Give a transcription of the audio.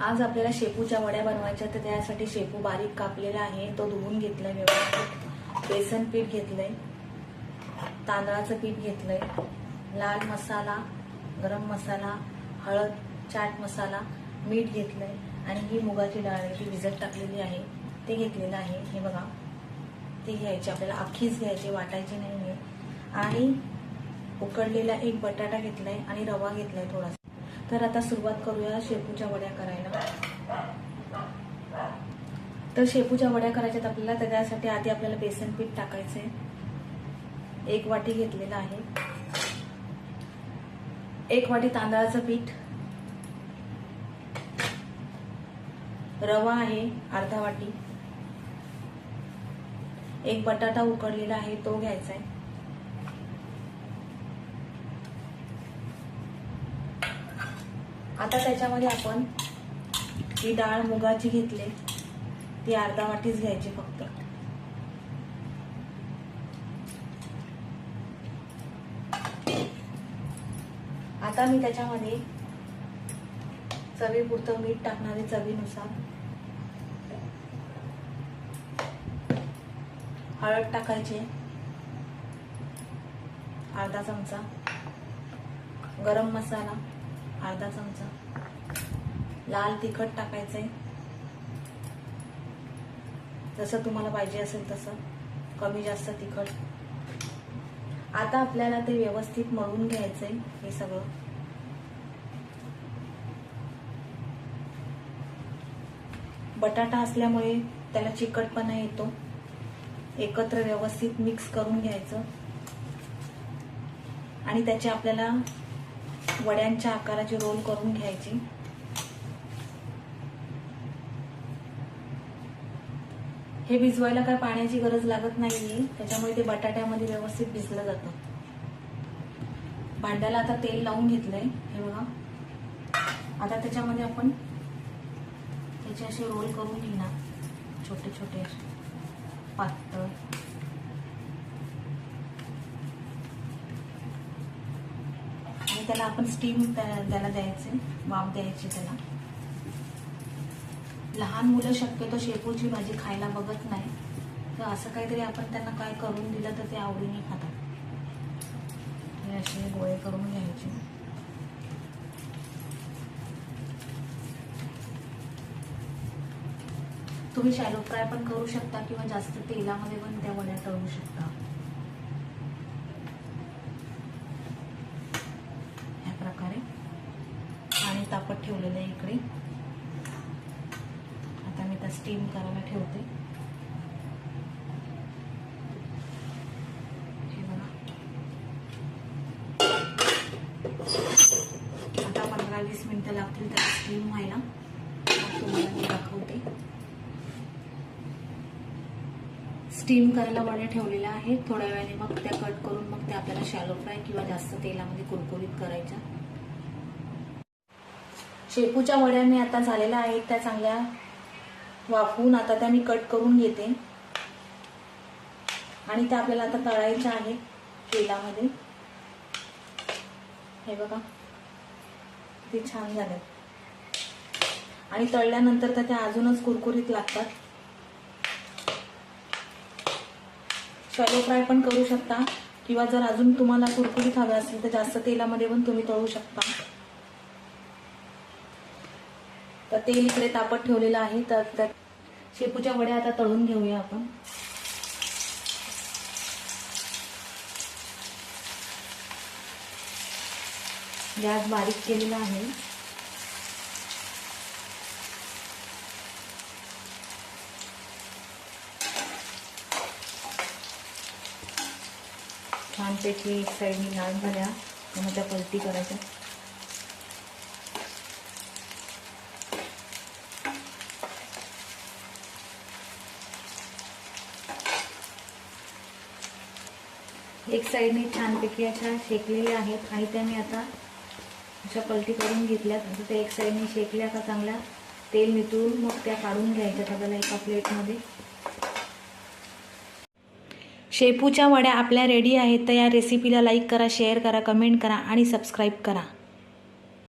आज आपल्याला शेपूच्या वड्या बनवायच्या तर त्यासाठी शेपू बारीक कापलेला आहे. तो धुवून घेतलाय व्यवस्थित. बेसन पीठ घेतलंय. तांदळाचं पीठ घेतलंय. लाल मसाला गरम मसाला हळद चाट मसाला मीठ घेतलंय. आणि ही मुगाची डाळ आहे ती भिजत टाकलेली आहे. ते घेतलेलं आहे. हे बघा. ती घ्यायची. आपल्याला अख्खीच घ्यायची वाटायची नाही आहे आणि उकडलेला एक बटाटा घेतलाय आणि रवा घेतलाय थोडासा. तर आता सुरुवात करूया शेपूच्या वड्या करायला. तर शेपूच्या वड्या करायच्यात आपल्याला तर त्यासाठी आधी आपल्याला बेसन पीठ टाकायचंय. एक वाटी घेतलेलं आहे. एक वाटी तांदळाचं पीठ. रवा आहे अर्धा वाटी. एक बटाटा उकडलेला आहे तो घ्यायचा आहे आता त्याच्यामध्ये आपण ही डाळ मुगाची घेतली. ती अर्धा वाटीच घ्यायची फक्त. आता मी त्याच्यामध्ये चवीपुरतं मीठ टाकणारे चवीनुसार हळद टाकायची. अर्धा चमचा. गरम मसाला. अर्धा चमचा. लाल तिखट टाकायचंय. जसं तुम्हाला पाहिजे असेल तसं. कमी जास्त तिखट. आता आपल्याला ते व्यवस्थित मळून घ्यायचंय हे सगळं. बटाटा असल्यामुळे त्याला चिकटपणा येतो. एकत्र व्यवस्थित मिक्स करून घ्यायचं. आणि त्याचे आपल्याला वड्यांच्या आकाराचे रोल करून घ्यायची. हे भिजवायला काय पाण्याची गरज लागत नाहीये. त्याच्यामुळे ते बटाट्यामध्ये व्यवस्थित भिजलं जातं. भांड्याला आता तेल लावून घेतलंय. हे बघा. आता त्याच्यामध्ये आपण त्याचे असे रोल करून घेणार. छोटे छोटे असे पातळ. आणि त्याला आपण स्टीम त्याला द्यायचे वाफ द्यायची त्याला. लहान मुलं शक्यतो शेपूची भाजी खायला बघत नाही. तर असं काहीतरी आपण त्यांना काय करून दिलं तर ते आवडीने खातात. हे असे गोळे करून घ्यायचे. तुम्ही शॅलो फ्राय पण करू शकता किंवा जास्त तेलामध्ये पण त्या वड्या तळू शकता. प्रकारे आणि तापत ठेवलेलं आहे इकडे. आता मी त्या स्टीम करायला ठेवते. हे बघा. आता पंधरा वीस मिनिटं लागतील त्याला स्टीम व्हायला. तुम्हाला मी दाखवते. स्टीम करायला वड्या ठेवलेल्या आहेत. थोड्या वेळाने मग त्या कट करून मग त्या आपल्याला शॅलो फ्राय किंवा जास्त तेलामध्ये कुरकुरीत करायच्या. शेपूच्या वड्या मी आता झालेल्या आहेत त्या चांगल्या वाफवून आता त्या मी कट करून घेते. आणि त्या आपल्याला आता तळायच्या आहेत तेलामध्ये. हे बघा ते छान झाले आणि तळल्यानंतर तर त्या अजूनच कुरकुरीत लागतात. शॅलो फ्राय पण करू शकता किंवा जर अजून तुम्हाला कुरकुरीत हवे असेल तर जास्त तेलामध्ये पण तुम्ही तळू शकता. तर तेल इकडे तापत ठेवलेलं आहे. तर त्या शेपूच्या वड्या आता तळून घेऊया आपण. गॅस बारीक केलेला आहे. छानपैकी एक साईडनी लाल झाल्या. मग त्या पलटी करायच्या. एक साईडने छानपैकी अशा शेकलेल्या आहेत आणि त्या मी आता अशा पलटी करून घेतल्यात. जसं त्या एक साईडने शेकल्या का चांगल्या तेल नितळून मग त्या काढून घ्यायच्या आपल्याला एका प्लेटमध्ये शेपूच्या वड्या आपल्या रेडी आहेत. तर या रेसिपीला लाईक करा शेअर करा कमेंट करा आणि सबस्क्राईब करा.